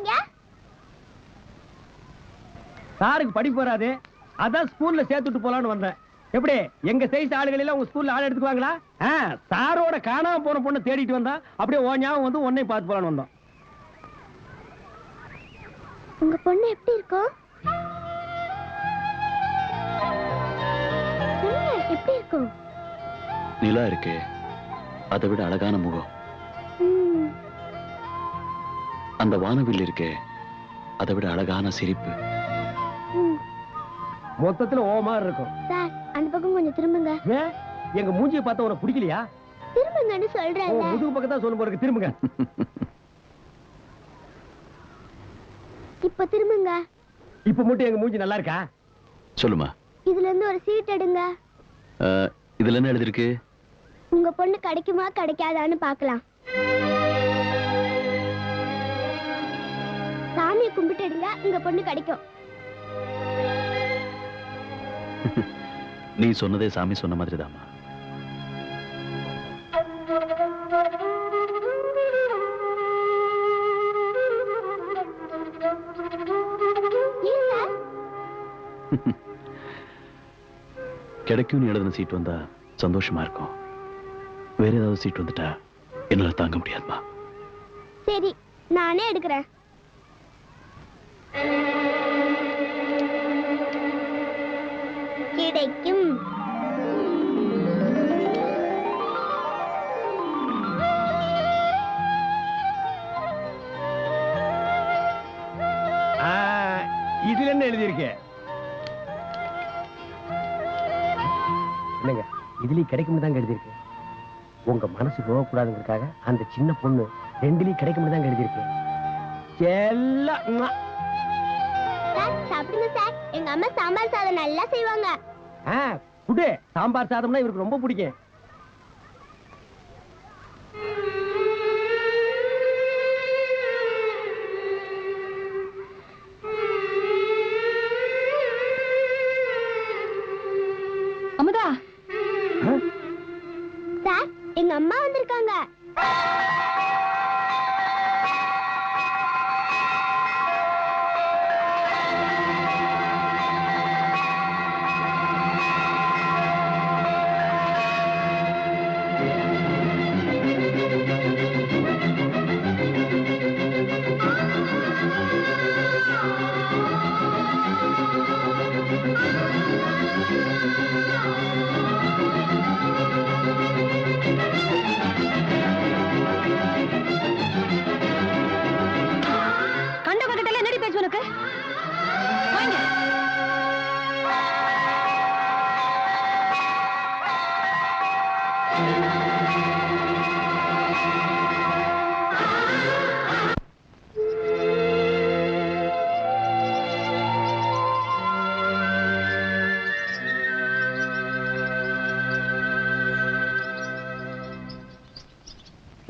வந்தீங்க சாருக்கு படிப்பு வராது. அதான் ஸ்கூல்ல சேர்த்துட்டு போலான்னு வந்தேன். எப்படி? எங்க சைஸ் ஆளுகள் எல்லாம் உங்க ஸ்கூல்ல ஆள் எடுத்துக்குவாங்களா? ஆ, சாரோட காணாம போன பொண்ணை தேடிட்டு வந்தா அப்படியே ஓ ஞாபகம் வந்து உன்னை பார்த்து போலான்னு வந்தோம். உங்க பொண்ணு எப்படி இருக்கும் எப்படி இருக்கும் நிலா இருக்கே. அதை விட அழகான முகம். அந்த வானவில் இருக்கே அதை விட அழகான சிரிப்பு. மொத்தத்துல ஓ மாதிரி இருக்கும். சார் அந்த பக்கம் கொஞ்சம் திரும்புங்க. ஏன் எங்க மூஞ்சியை பார்த்தா உனக்கு பிடிக்கலையா? திரும்புங்கன்னு ஓ சொல்றேன்ல. முதுகு பக்கத்தா சொல்லும் போறதுக்கு திரும்புங்க. இப்ப திரும்புங்க. இப்ப மட்டும் எங்க மூஞ்சி நல்லா இருக்கா? சொல்லுமா. இதுல இருந்து ஒரு சீட் எடுங்க. இதுல என்ன எழுதிருக்கு உங்க பொண்ணு கிடைக்குமா கிடைக்காதான்னு பார்க்கலாம். சாமியை கும்பிட்டு எடுங்க உங்க பொண்ணு கிடைக்கும். நீ சொன்னதே சாமி சொன்ன மாதிரி தாமா ஏன் சார்? கிடைக்கும்னு எழுதின சீட் வந்தா சந்தோஷமா இருக்கும். வேற ஏதாவது சீட் வந்துட்டா என்னால தாங்க முடியாதுமா சரி நானே எடுக்கிறேன். இதுல என்ன எழுதியிருக்கு. என்னங்க இதுலயும் கிடைக்கும்னு தாங்க எழுதியிருக்கு. உங்க மனசு போகக்கூடாதுங்கிறதுக்காக அந்த சின்ன பொண்ணு ரெண்டுலயும் கிடைக்கும்னு தாங்க எழுதியிருக்கு. எல்லாம் சாப்பிடுங்க சார். எங்க அம்மா சாம்பார் சாதம் நல்லா செய்வாங்க. ஆ, குடு. சாம்பார் சாதம்னா இவருக்கு ரொம்ப பிடிக்கும்.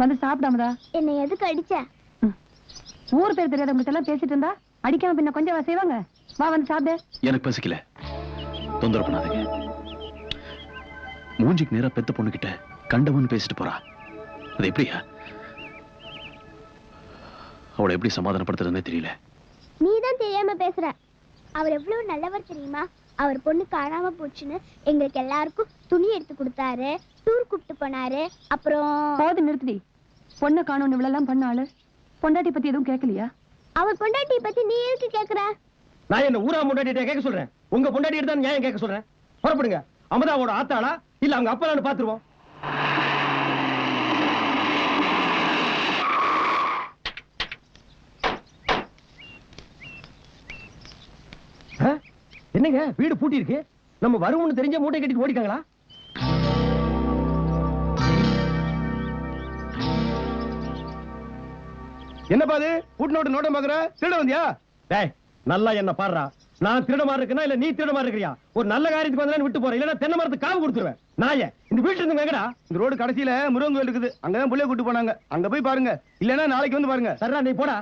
வந்து சாப்பிடாமதா? என்னை எதுக்கு அடிச்ச? ஊர் பேர் தெரியாதவங்க எல்லாம் பேசிட்டு இருந்தா அடிக்காம பின்ன கொஞ்சம் செய்வாங்க. வா வந்து சாப்பிடு. எனக்கு பசிக்கல. தொந்தரவு பண்ணாதீங்க. மூஞ்சிக்கு நேரா பெத்த பொண்ணுகிட்ட கண்டவன் பேசிட்டு போறா. அது எப்படியா? அவளை எப்படி சமாதானப்படுத்துறதுன்னே தெரியல. நீ தான் தெரியாம பேசுற. அவர் எவ்வளவு நல்லவர் தெரியுமா? அவர் பொண்ணு காணாம போச்சுன்னு எங்களுக்கு எல்லாருக்கும் துணி எடுத்து கொடுத்தாரு டூர் கூப்பிட்டு போனாரு அப்புறம் போது நிறுத்துடி. பொண்ணை காணும் இவ்வளவு பண்ண ஆளு? பொண்டாட்டி பத்தி எதுவும் கேட்கலையா? அவர் பொண்டாட்டி பத்தி நீ எதுக்கு கேக்குற நான் என்ன ஊரா முன்னாடி கேட்க சொல்றேன்? உங்க பொண்டாட்டி தான் நியாயம் கேட்க சொல்றேன். புறப்படுங்க. அமுதாவோட ஆத்தாளா? இல்ல அவங்க அப்பலான்னு பாத்துருவோம் ஆ? என்னங்க? வீடு பூட்டி இருக்கு நம்ம வருவோம்னு தெரிஞ்ச மூட்டை கட்டிட்டு ஓடிட்டாங்களா என்னப்பா அது? வீட்டு நோட்டு நோட்டம் பாக்குற திருட வந்தியா? டேய் நல்லா என்ன பாடுறா. நான் திருட மாதிரி இருக்கனா இல்ல நீ திருட மாதிரி இருக்கிறியா? ஒரு நல்ல காரியத்துக்கு வந்தா விட்டு போறேன். இல்லன்னா தென்னை மரத்துக்கு காவு கொடுத்துருவேன். நாய இந்த வீட்டுல இருந்து எங்கடா? இந்த ரோடு கடைசியில முருகன் கோயில் இருக்குது. அங்கதான் புள்ளைய கூட்டு போனாங்க. அங்க போய் பாருங்க. இல்லன்னா நாளைக்கு வந்து பாருங்க. சர்ரா நீ போடா.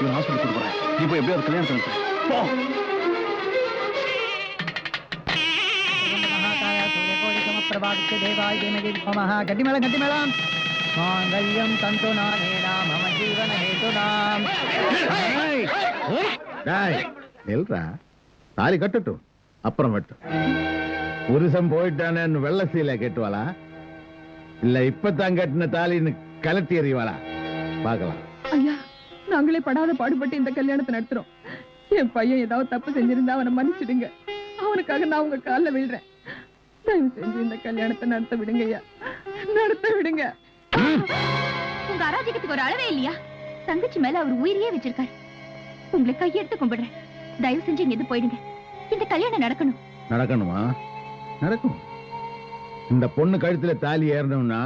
இவன் ஹாஸ்பிட்டல் கூட்டு போறேன். நீ போய் எப்படியாவது கல்யாணத்தை நடத்து. போ. கட்டிமேளம் கட்டிமேளம் மாங்கல்யம் தந்து நானேனா மம ஜீவன ஹேதுனாம் டேய் நில்றா. தாலி கட்டட்டும் அப்புறம் வெட்டும். புருஷன் போயிட்டானேன்னு வெள்ள சீலை கட்டுவாளா? இல்ல இப்பதான் கட்டின தாலின்னு கலட்டி எறிவாளா? பார்க்கலாம். நாங்களே படாத பாடுபட்டு இந்த கல்யாணத்தை நடத்துறோம். என் பையன் ஏதாவது தப்பு செஞ்சிருந்தா அவனை மன்னிச்சிடுங்க. அவனுக்காக நான் உங்க கால்ல விழுறேன். தயவு செஞ்சு இந்த கல்யாணத்தை நடத்த விடுங்க ஐயா. நடத்த விடுங்க. உங்க அராஜகத்துக்கு ஒரு அளவே இல்லையா? தங்கச்சி மேல அவர் உயிரையே வச்சிருக்காரு. உங்களை கையெடுத்து கும்பிடுறேன். தயவு செஞ்சு இங்க இருந்து போயிடுங்க. இந்த கல்யாணம் நடக்கணும். நடக்கணுமா? நடக்கும். இந்த பொண்ணு கழுத்துல தாலி ஏறணும்னா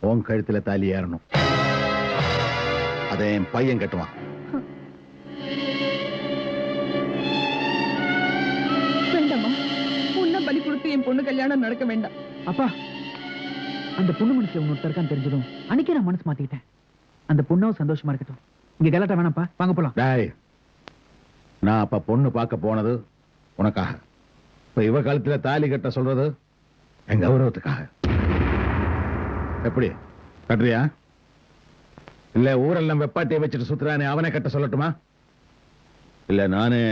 உன் கழுத்துல தாலி ஏறணும். அதை என் பையன் கட்டுவான். வேண்டாமா உன்ன பலி கொடுத்து என் பொண்ணு கல்யாணம் நடக்க வேண்டாம். அப்பா அந்த பொண்ணு மனசுல ஒன்னு இருக்கான்னு தெரிஞ்சதும் அன்னைக்கே நான் மனசு மாத்திக்கிட்டேன். அந்த பொண்ணும் சந்தோஷமா இருக்கட்டும். இங்க கலாட்டா வேணாம்ப்பா வாங்க போலாம். டேய் நான் அப்ப பொண்ணு பார்க்க போனது உனக்காக. இப்ப இவ கழுத்துல தாலி கட்ட சொல்றது என் கௌரவத்துக்காக. எப்படி கட்டுறியா? இல்ல ஊரெல்லாம் வெப்பாட்டியை வச்சுட்டு சுத்துறானே அவனை கட்ட சொல்லட்டுமா? இல்ல நானே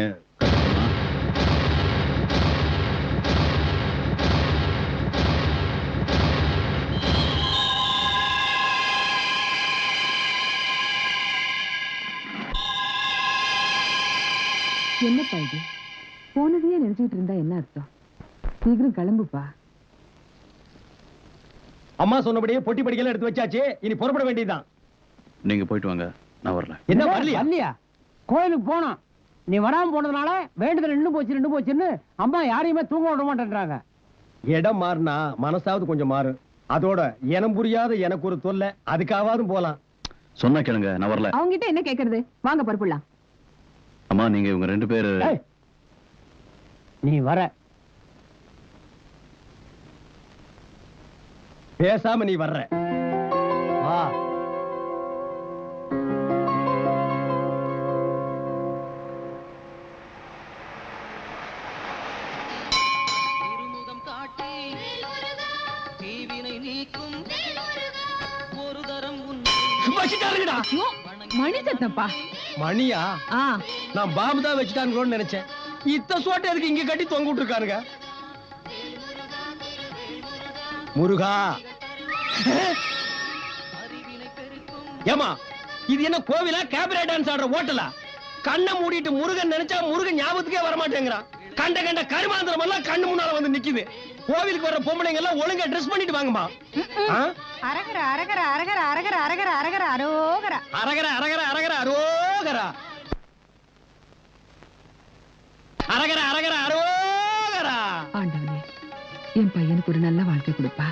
என்னப்பா இது? போனதையே நினைச்சிட்டு இருந்தா என்ன அர்த்தம்? சீக்கிரம் கிளம்புப்பா. அம்மா சொன்னபடியே பொட்டி படிக்கலாம் எடுத்து வச்சாச்சு. இனி புறப்பட வேண்டியதுதான். நீங்க போயிட்டு வாங்க. நான் வரல. என்ன வரலையா? இல்லையா கோயிலுக்கு போனோம். நீ வராம போனதுனால வேண்டுதல் நின்று போச்சு நின்று போச்சுன்னு அம்மா யாரையுமே தூங்க விட மாட்டேன்றாங்க. இடம் மாறினா மனசாவது கொஞ்சம் மாறும் அதோட இனம் புரியாத எனக்கு ஒரு தொல்லை அதுக்காவது போலாம். சொன்னா கேளுங்க நான் வரல. அவங்கிட்ட என்ன கேக்குறது? வாங்க பருப்புலாம் அம்மா நீங்க இவங்க ரெண்டு பேரு ஏய், நீ வர. பேசாம நீ வர்ற. வா. வச்சுட்டாருங்கடா மணி சத்தப்பா மணியா நான் பாம்பு தான் வச்சுட்டானுங்களோன்னு நினைச்சேன். இத்த சோட்டை எதுக்கு இங்க கட்டி தொங்க விட்டுருக்கானுங்க? முருகா. ஏமா இது என்ன கோவிலா? கேபரே டான்ஸ் ஆடுற ஹோட்டலா? கண்ணை மூடிட்டு முருகன் நினைச்சா முருகன் ஞாபகத்துக்கே வர மாட்டேங்கிறான் கண்ட கண்ட கருமாந்திரம் எல்லாம் கண்ணு முன்னால வந்து நிக்குது. கோவிலுக்கு வர்ற பொம்பளைங்க எல்லாம் ஒழுங்கா ட்ரெஸ் பண்ணிட்டு வாங்கம்மா? அரகர அரகர அரகர அரகர அரகர அரகர அரோகர அரகர அரகர அரகர அரோகரா. அரகர அரகர அரோகரா. ஆண்டவனே என் பையனுக்கு ஒரு நல்ல வாழ்க்கை கொடுப்பா.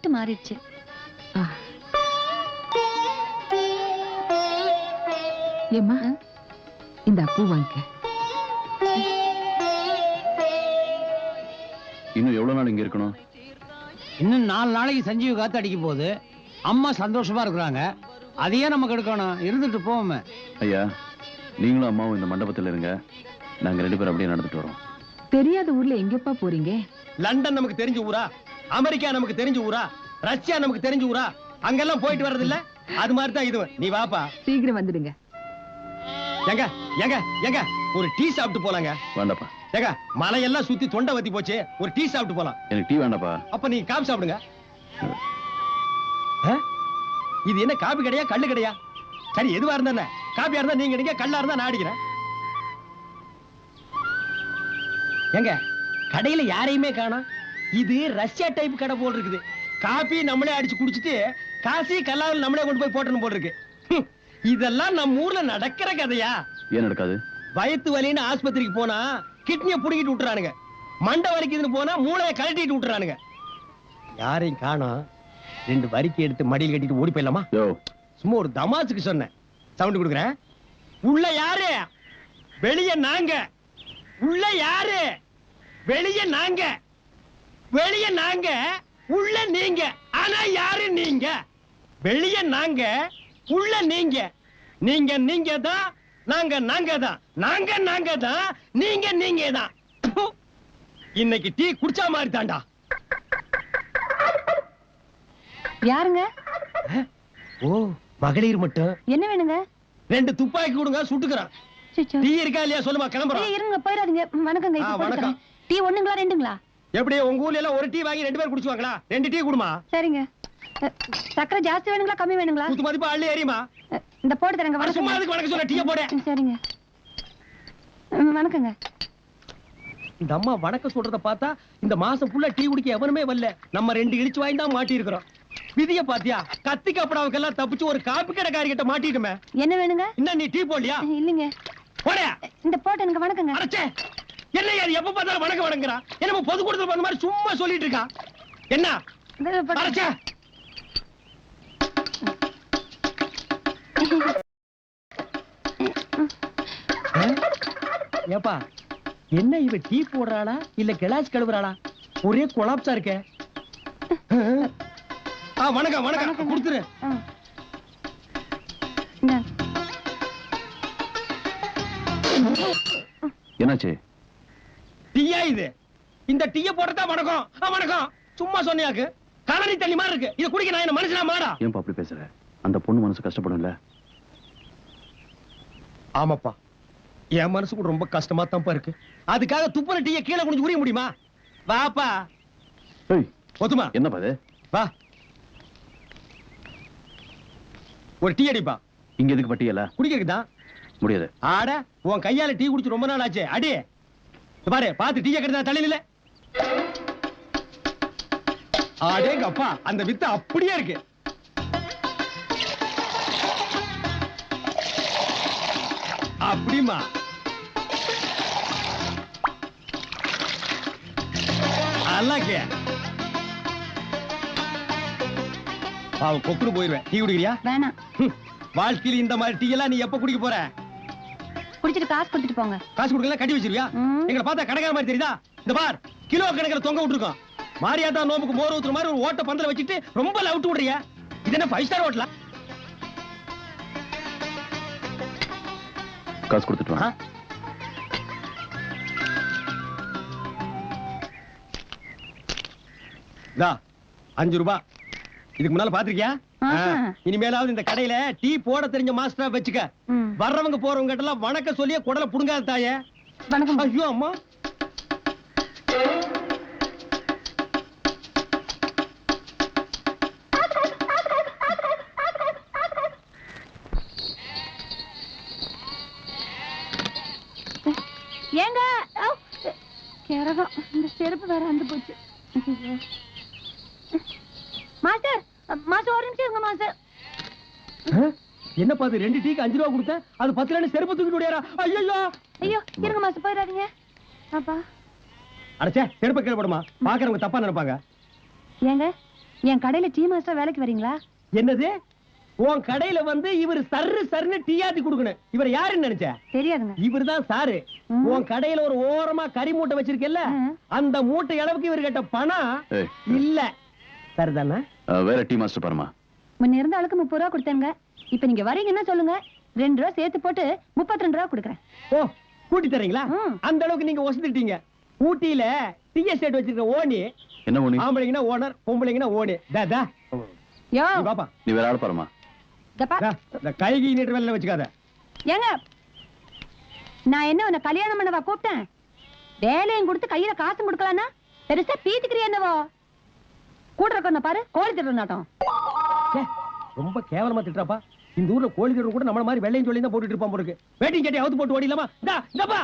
தட்டு மாறிடுச்சு. ஆ. ஏம்மா? இந்த பூ வாங்கிக்க இன்னும் எவ்வளவு நாள் இங்க இருக்கணும்? இன்னும் நாலு நாளைக்கு சஞ்சீவ் காத்து அடிக்க போகுது அம்மா சந்தோஷமா இருக்கிறாங்க. அதையே நமக்கு எடுக்கணும். இருந்துட்டு போவோமே. ஐயா நீங்களும் அம்மாவும் இந்த மண்டபத்துல இருங்க. நாங்க ரெண்டு பேரும் அப்படியே நடந்துட்டு வரோம். தெரியாத ஊர்ல எங்கப்பா போறீங்க? லண்டன் நமக்கு தெரிஞ்ச ஊரா? அமெரிக்கா நமக்கு தெரிஞ்ச ஊரா? ரஷ்யா நமக்கு தெரிஞ்ச ஊரா? அங்கெல்லாம் போயிட்டு வர்றது இல்ல அது மாதிரி தான் இதுவும் நீ வாப்பா. சீக்கிரம் வந்துடுங்க. எங்க எங்க எங்க ஒரு டீ சாப்பிட்டு போலாங்க. வேண்டாப்பா. ஏங்க மலையெல்லாம் சுத்தி தொண்டை வத்தி போச்சு. ஒரு டீ சாப்பிட்டு போலாம். எனக்கு டீ வேண்டாப்பா. அப்ப நீங்க காபி சாப்பிடுங்க. ஆ? இது என்ன காபி கடையா கல்லு கடையா? சரி எதுவா இருந்தா என்ன? காபியா இருந்தா நீங்க அடிங்க கல்லா இருந்தா நான் அடிக்கிறேன். எங்க கடையில யாரையுமே காணோம். இது ரஷ்யா டைப் கடை போல் இருக்குது. காபி நம்மளே அடிச்சு குடிச்சிட்டு காசி கல்லாவில் நம்மளே கொண்டு போய் போட்டணும் போல் இருக்கு. இதெல்லாம் நம்ம ஊர்ல நடக்கிற கதையா? ஏன் நடக்காது? வயித்து வலின்னு ஆஸ்பத்திரிக்கு போனா கிட்னியை புடுங்கிட்டு விட்டுறானுங்க. மண்டை வலிக்குதுன்னு போனா மூளையை கழட்டிட்டு விட்டுறானுங்க. யாரையும் காணோம். ரெண்டு வரிக்கை எடுத்து மடியில் கட்டிட்டு ஓடி போயிடலாமா? சும்மா ஒரு தமாசுக்கு சொன்னேன். சவுண்ட் கொடுக்குறேன். உள்ள யாரு? வெளிய நாங்க. உள்ள யாரு? வெளிய நாங்க. வெளிய நாங்க உள்ள நீங்க. ஆனா யாரு நீங்க? வெளிய நாங்க உள்ள நீங்க. நீங்க நீங்க தான் நாங்க நாங்க தான். நாங்க நாங்க தான் நீங்க நீங்க தான். இன்னைக்கு டீ குடிச்சா மாதிரி தாண்டா யாருங்க? ஓ மகளிர் மட்டும். என்ன வேணுங்க? ரெண்டு துப்பாக்கி கொடுங்க சுட்டுக்கிறான். டீ இருக்கா இல்லையா சொல்லுமா கிளம்புறோம் இருங்க போயிடாதீங்க. வணக்கங்க வணக்கம். டீ ஒண்ணுங்களா ரெண்டுங்களா? எப்படி உங்க ஊர்ல எல்லாம் ஒரு டீ வாங்கி ரெண்டு பேர் குடிச்சுவாங்களா? ரெண்டு டீ குடுமா? சரிங்க. சக்கரை ஜாஸ்தி வேணுங்களா கம்மி வேணுங்களா? குத்து மதிப்பு அள்ளி அ, இந்த போட்டு தரேங்க அட, சும்மா அதுக்கு வணக்கம் சொல்ல டீய போட. சரிங்க. வணக்கங்க. இந்த அம்மா வணக்கம் சொல்றத பார்த்தா இந்த மாசம் ஃபுல்லா டீ குடிக்க எவனுமே வரல. நம்ம ரெண்டு இடிச்சு வாங்கி தான் மாட்டி இருக்கிறோம் விதிய பாத்தியா? கத்தி கப்படாவுக்கெல்லாம் தப்பிச்சு ஒரு காப்பி கடைக்காரி கிட்ட மாட்டிட்டுமே என்ன வேணுங்க? என்ன நீ டீ போடலையா? இல்லைங்க. போட. இந்த போட்டு எனக்கு வணக்கங்க. அரைச்சே. என்ன யார் எப்ப பார்த்தாலும் வணக்கம் வணங்குறா. என்ன பொது கூட்டத்துல அந்த மாதிரி சும்மா சொல்லிட்டு இருக்கா? என்ன? ஏப்பா என்ன இவ டீ போடுறாளா? இல்ல கிளாஸ் கழுவுறாளா? ஒரே கொலாப்ஸா இருக்க. ஆ வணக்கம் வணக்கம். கொடுத்துரு. என்னாச்சு? இது? இந்த டீய போடுறதா வணக்கம். வணக்கம். சும்மா சொன்னியாக்கு. கலனி தண்ணி மாதிரி இருக்கு. இத குடிக்க நான் என்ன மனுஷனா? மாடா. ஏன்பா அப்படி பேசுற? அந்த பொண்ணு மனசு கஷ்டப்படும்ல? ஆமாப்பா. என் மனசு கூட ரொம்ப கஷ்டமா தான்ப்பா இருக்கு. அதுக்காக துப்புன டீய கீழே குனிஞ்சு உரிய முடியுமா? வாப்பா. ஒத்துமா? என்னப்பா இது? வா. ஒரு டீ அடிப்பா. இங்க எதுக்கு பட்டியல? குடிக்கிறதுக்கு தான். முடியாது. ஆட உன் கையால டீ குடிச்சு ரொம்ப நாள் ஆச்சு. அடி. பாரு பாத்து டீய கெடுத்தா தலையில ஆடேங்க அப்பா அந்த வித்து அப்படியே இருக்கு. அப்படிமா அல்லாக்கே அவன் கொக்குன்னு போயிருவேன். டீ குடிக்கிறியா? வேணாம். வாழ்க்கையில இந்த மாதிரி டீ எல்லாம் நீ எப்ப குடிக்க போற? குடிச்சிட்டு காசு கொடுத்துட்டு போங்க. காசு கொடுக்கல கட்டி வச்சிருவியா. எங்களை பார்த்தா கடைக்கார மாதிரி தெரியுதா? இந்த பார் கிலோ கணக்கில் தொங்க விட்டுருக்கோம் மாரியாத்தா நோம்புக்கு மோர் ஊத்துற மாதிரி ஒரு ஓட்ட பந்தல வச்சுட்டு ரொம்ப லவுட்டு விடுறியா? இது என்ன ஃபைவ் ஸ்டார் ஹோட்டலா காசு கொடுத்துட்டு வா அஞ்சு ரூபாய் இதுக்கு முன்னால பாத்திருக்கியா. இனிமேலாவது இந்த கடையில டீ போட தெரிஞ்ச மாஸ்டரா வச்சுக்க. வர்றவங்க போறவங்க கிட்ட எல்லாம் வணக்கம் சொல்லியே குடல புடுங்காத தாயே. வணக்கம். ஐயோ அம்மா. ஏங்க! கிரகம். இந்த செருப்பு வேற வந்து போச்சு. மாஸ்டர் மாஸ்டர் ஒரு நிமிஷம் இருங்க மாஸ்டர்? என்னப்பா அது ரெண்டு டீக்கு அஞ்சு ரூபா கொடுத்தேன்? அது பத்து ரூபாய் செருப்பு தூக்கிட்டு ஓடியாரா? ஐயோ ஐயோ இருங்க மாஸ்டர் போயிடாதீங்க. அப்பா. அடச்சே செருப்பை கீழே போடுமா. பாக்குறவங்க தப்பா நினைப்பாங்க. ஏங்க என் கடையில டீ மாஸ்டர் வேலைக்கு வரீங்களா? என்னது? உன் கடையில வந்து இவர் சர்ரு சர்னு டீயாத்தி கொடுக்கணும். இவர் யாருன்னு நினைச்ச? தெரியாதுங்க. இவர்தான் சாரு. ம். உன் கடையில ஒரு ஓரமா கறி மூட்டை வச்சிருக்கல. அந்த மூட்டை அளவுக்கு இவர் கேட்ட பணம் இல்ல. சரிதானே? வேற டீ மாஸ்டர் பாருமா. முன்ன இருந்த ஆளுக்கு முப்பது ரூபா கொடுத்தேங்க. இப்ப நீங்க வரீங்கன்னா சொல்லுங்க? ரெண்டு ரூபா சேர்த்து போட்டு முப்பத்தி ரெண்டு ரூபா கொடுக்குறேன். ஓ கூட்டி தரீங்களா. அந்த அளவுக்கு நீங்க வசதிட்டீங்க ஊட்டியில டீ எஸ்டேட் வச்சிருக்க ஓனி என்ன ஒண்ணு ஆம்பளைங்கன்னா ஓனர் பொம்பளைங்கன்னா ஓனி. தா தா. யோ. நீ பாப்பா. நீ வேற ஆள் பாருமா. இந்த கைகி நீட்டு வேலை வச்சுக்காத. ஏங்க நான் என்ன உன்னை கல்யாணம் பண்ணவா கூப்பிட்டேன்? வேலையும் கொடுத்து கையில காசும் கொடுக்கலான்னா? பெருசா பீத்துக்கிறியா என்னவோ? கூட பாரு கோழி திருட நாட்டம். ரொம்ப கேவலமா திட்டுறாப்பா. இந்த ஊர்ல கோழி திருடன் கூட நம்மள மாதிரி வெள்ளையும் சொல்லி தான் போட்டுட்டு இருப்பான் போருக்கு வேட்டிங் கேட்டி அவுத்து போட்டு ஓடிலாமா இந்தா இந்தப்பா